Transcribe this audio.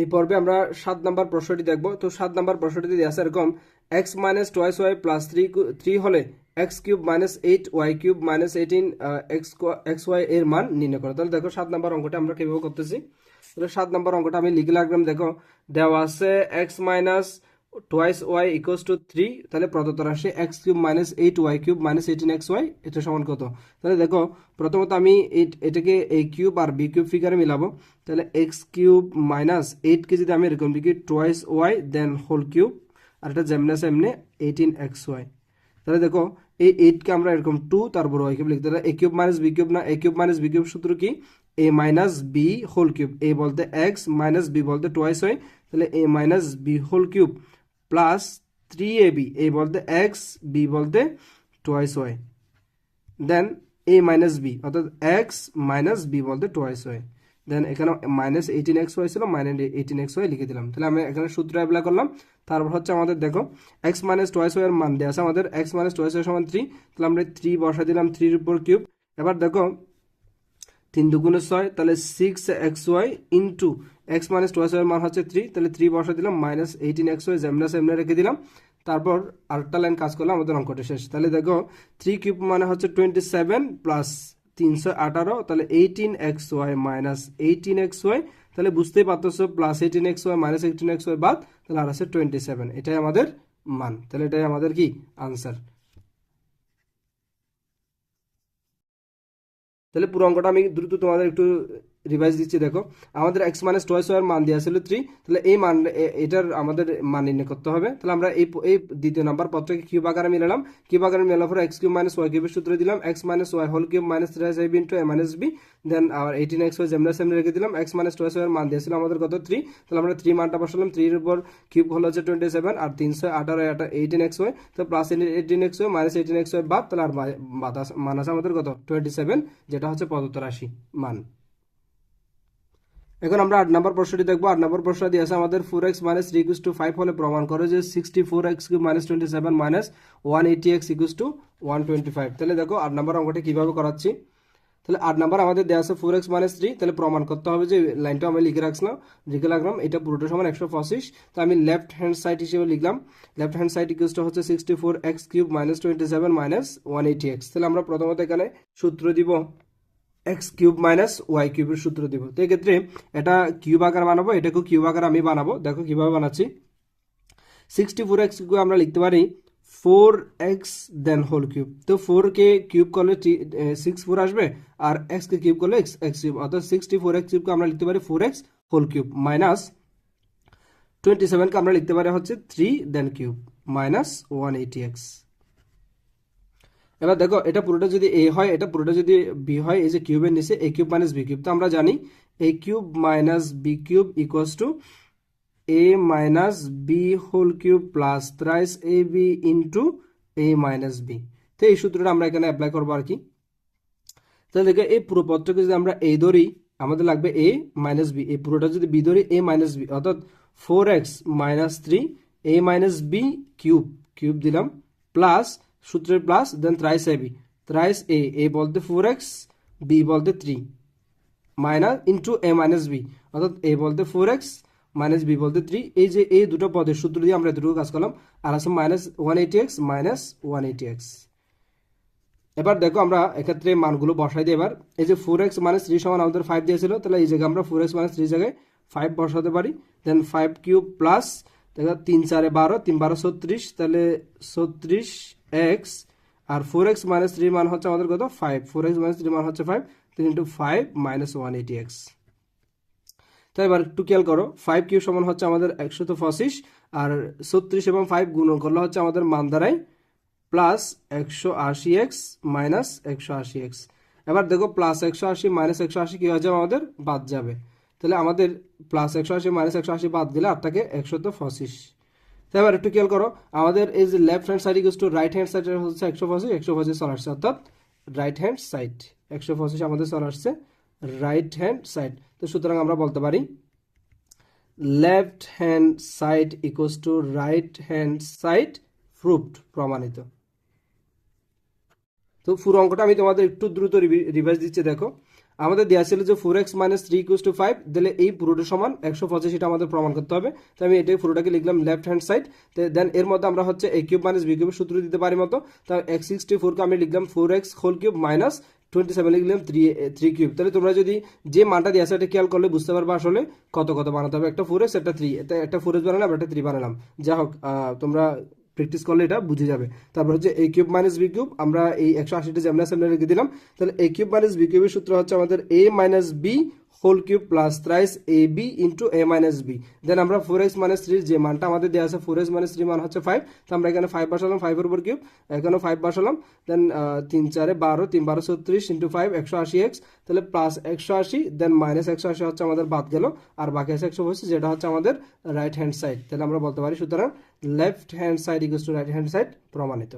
এই পর্বে আমরা সাত নাম্বার প্রশ্নটি দেখব। তো সাত নাম্বার প্রশ্নটি দিয়ে আছে এরকম X minus twice Y plus three three হলে X cube minus eight Y cube minus eighteen X X Y এর মান নির্ণয় করে। তাহলে দেখো সাত নাম্বার অঙ্কটা আমরা কীভাবে করতেছি? তাহলে সাত নাম্বার অঙ্কটা আমি লিখে রাখলাম দেখো। দেওয়া আছে X minus twice Y equals to three তাহলে প্রদত্ত রাশি X cube minus eight Y cube minus eighteen X Y এটা সমান কত? তাহলে দেখো, প্রথমত আমি এটাকে এই কিউব আর বি কিউব ফিগারে মিলাবো। তাহলে এক্স কিউব মাইনাস এইটকে যদি আমি এরকম লিখি twice Y then whole cube আর এটা আছে এমনি এইটিন এক্স ওয়াই তাহলে দেখো, এই এইটকে আমরা এরকম টু তারপর ওয়াই কিউব লিখতে A cube minus B cube না A cube minus B cube সূত্র কি? A minus B whole cube A বলতে এক্স মাইনাস বি বলতে টোয়াইস হয় তাহলে A minus B whole cube plus three A B A বলতে x B বলতে twice Y then A minus B অর্থাৎ x minus B বলতে twice Y then এখানে minus eighteen x Y ছিল minus eighteen x Y লিখে দিলাম। তাহলে আমি এখানে সূত্র অ্যাপ্লাই করলাম। তারপর হচ্ছে আমাদের, দেখো এক্স মাইনাস টোয়াইস ওয়াই এর মান দেওয়া আছে আমাদের। এক্স মাইনাস টোয়াইস ওয়াই সমান থ্রি তাহলে আমরা থ্রি বসা দিলাম থ্রির উপর কিউব এবার দেখো, তিন দুগুণে ছয়, তাহলে six X Y into X minus twice Y মান হচ্ছে থ্রি তাহলে থ্রি বসা দিলাম মাইনাস এইটিন এক্স ওয়াই যেমনা সেমনা রেখে দিলাম। তারপর আরেকটা লাইন কাজ করলাম আমাদের অঙ্কটা শেষ। তাহলে দেখো থ্রি কিউব মানে হচ্ছে টোয়েন্টি সেভেন প্লাস তিনশো আঠারো তাহলে eighteen X Y minus eighteen X Y তাহলে বুঝতেই পারতেছো plus eighteen X Y minus eighteen X Y বাদ, তাহলে আর আছে টোয়েন্টি সেভেন এটাই আমাদের মান। তাহলে এটাই আমাদের কি? আনসার তাহলে পুরো অঙ্কটা আমি দ্রুত তোমাদের একটু রিভাইজ দিচ্ছি, দেখো। আমাদের এক্স মাইনাস টোয়াইস ওয়ার মান দেওয়া ছিল থ্রি তাহলে এই মান এটার আমাদের মান নির্ণয় করতে হবে। তাহলে আমরা এই এই দ্বিতীয় নাম্বার পত্রকে কিউব আকারে মিলালাম। কিউব আকারে মিলানোর পর এক্স কিউব মাইনাস ওয়াই কিউবের সূত্র দিলাম। X minus y whole cube minus thrice into a minus b then R eighteen x y যেমন সেমনি রেখে দিলাম। এক্স মাইনাস টোয়াইস ওয়ার মান দিয়েছিল আমাদের কত? থ্রি তাহলে আমরা থ্রি মানটা বসালাম। থ্রির উপর কিউব হল হচ্ছে টোয়েন্টি সেভেন আর তিনশো আঠারো এইটিন এক্স ওয়াই তো plus eighteen x y minus eighteen x y বাদ, তাহলে আর মান আছে আমাদের কত? টোয়েন্টি সেভেন যেটা হচ্ছে প্রদত্ত রাশি মান। এখন আমরা আট নম্বর প্রশ্নটি দেখব। আট নম্বর প্রশ্ন দিয়ে আছে, আমাদের four x minus three equals to five হলে প্রমাণ করে যে sixty four x minus twenty seven minus one eighty x equals to one twenty five তাহলে দেখো, আট নম্বর অঙ্কটি কীভাবে করাচ্ছি? তাহলে আট নম্বর আমাদের দেওয়া আছে ফোর এক্স মাইনাস থ্রি তাহলে প্রমাণ করতে হবে যে লাইনটা আমি লিখে রাখছিলাম লিখে রাখলাম, এটা পুরোটা সমান একশো পঁচিশ। তো আমি লেফট হ্যান্ড সাইড হিসেবে লিখলাম। Left hand side equals to হচ্ছে sixty four x cube minus twenty seven minus one eighty x তাহলে আমরা প্রথমত এখানে সূত্র দিব। এক্স কিউব মাইনাস ওয়াই কিউবের সূত্র দিব। তো এক্ষেত্রে এটা কিউব আকার বানাবো, এটাকেও কিউব আকার আমি বানাবো। দেখো কীভাবে বানাচ্ছি। সিক্সটি ফোর এক্স আমরা লিখতে পারি four x then whole cube তো ফোর কে কিউব করলে সিক্স ফোর আসবে, আর এক্স কে কিউব করলে এক্স এক্স কিউব অর্থাৎ সিক্সটি ফোর এক্স কিউবকে আমরা লিখতে পারি four x whole cube minus twenty সেভেনকে আমরা লিখতে পারি হচ্ছে three then cube minus one eighty x এবার দেখো, এটা পুরোটা যদি এ হয়, এটা পুরোটা যদি বি হয়, এই যে কিউবের নিচে a cube minus b cube তো আমরা জানি a cube minus b cube equals to a minus b whole cube plus thrice a b into a minus b তো এই সূত্রটা আমরা এখানে অ্যাপ্লাই করব আর কি। তাহলে দেখো, এই পুরো পত্রকে যদি আমরা এ ধরি, আমাদের লাগবে এ মাইনাস বি এই পুরোটা যদি বি ধরি এ মাইনাস বি অর্থাৎ four x minus three a minus b cube cube দিলাম প্লাস সূত্রের plus then thrice a b thrice a a বলতে ফোর এক্স বি বলতে three minus into a minus b অর্থাৎ a বলতে four x minus B বলতে three এই যে এই দুটো পদের সূত্র দিয়ে আমরা দুটো কাজ করলাম, আর আছে minus one eighty x minus one eighty x এবার দেখো আমরা এক্ষেত্রে মানগুলো বসাই দিই এবার। এই যে ফোর এক্স মাইনাস থ্রি সমান আমাদের ফাইভ দিয়েছিল, তাহলে এই জায়গায় আমরা ফোর এক্স মাইনাস থ্রি জায়গায় ফাইভ বসাতে পারি। দেন ফাইভ কিউব প্লাস তিন চারে বারো, তিন বারো ছত্রিশ, তাহলে ছত্রিশ এক্স আর ফোর এক্স মাইনাস থ্রি মান হচ্ছে আমাদের কত? Five four x minus three মান হচ্ছে ফাইভ তিন into five minus one eighty x তাই এবার একটু খেয়াল করো ফাইভ কিউ সমান হচ্ছে আমাদের একশো তো পঁচিশ আর ছত্রিশ এবং ফাইভ গুণন করলে হচ্ছে আমাদের মান দাঁড়ায় প্লাস একশো আশি এক্স মাইনাস একশো আশি এক্স এবার দেখো প্লাস একশো আশি মাইনাস একশো আশি কী হয়ে যাবে আমাদের? বাদ যাবে। তাহলে আমাদের প্লাস একশো আশি মাইনাস একশো আশি বাদ দিলে আর থাকে একশো তো পঁচিশ এবার একটু খেয়াল করো, আমাদের এই যে left hand side equals to right hand side হচ্ছে একশো পঁচিশ একশো পঁচিশ চলে আসছে, অর্থাৎ রাইট হ্যান্ড সাইড একশো পঁচিশ আমাদের চলে আসছে রাইট হ্যান্ড সাইড তো সুতরাং আমরা বলতে পারি left hand side equals to right hand side proved প্রমাণিত। তো পুরো অঙ্কটা আমি তোমাদের একটু দ্রুত রিভাইজ দিচ্ছি, দেখো। আমাদের দেওয়া ছিল যে four x minus three equals to five তাহলে এই পুরোটা সমান একশো পঁচাশিটা আমাদের প্রমাণ করতে হবে। তো আমি এটাই পুরোটাকে লিখলাম লেফট হ্যান্ড সাইড দেন এর মধ্যে আমরা হচ্ছে এ কিউব মাইনাস বি কিউবের সূত্র দিতে পারি মতো। তো এক্স সিক্সটি ফোরকে আমি লিখলাম four x whole cube minus twenty seven লিখলাম থ্রি থ্রি কিউব তাহলে তোমরা যদি যে মানটা দিয়ে এটা খেয়াল করলে বুঝতে পারবে আসলে কত কত বানাতে হবে। একটা ফোর এক্স একটা থ্রি একটা ফোর এক্স বানালাম একটা থ্রি বানালাম। যা হোক তোমরা প্র্যাকটিস করলে এটা বুঝে যাবে। তারপর হচ্ছে a cube minus b cube আমরা এই একশো আশিটা যেমন সামনে রেখে দিলাম। তাহলে এ কিউব মাইনাস বি কিউবের সূত্র হচ্ছে আমাদের a minus b whole cube plus thrice a b into a minus b then আমরা ফোর এক্স মাইনাস থ্রির যে মানটা আমাদের দেওয়া আছে ফোর এক্স মাইনাস থ্রি মান হচ্ছে ফাইভ তো আমরা এখানে ফাইভ বসালাম ফাইভের উপর কিউব এখানেও ফাইভ বসালাম। দেন তিন চারে বারো, তিন বারো ছত্রিশ ইন্টু ফাইভ একশো আশি এক্স তাহলে প্লাস একশো আশি দেন মাইনাস একশো আশি হচ্ছে আমাদের বাদ গেল। আর বাকি আছে একশো বসছে যেটা হচ্ছে আমাদের রাইট হ্যান্ড সাইড তাহলে আমরা বলতে পারি সুতরাং left hand side equal to right hand side প্রমাণিত।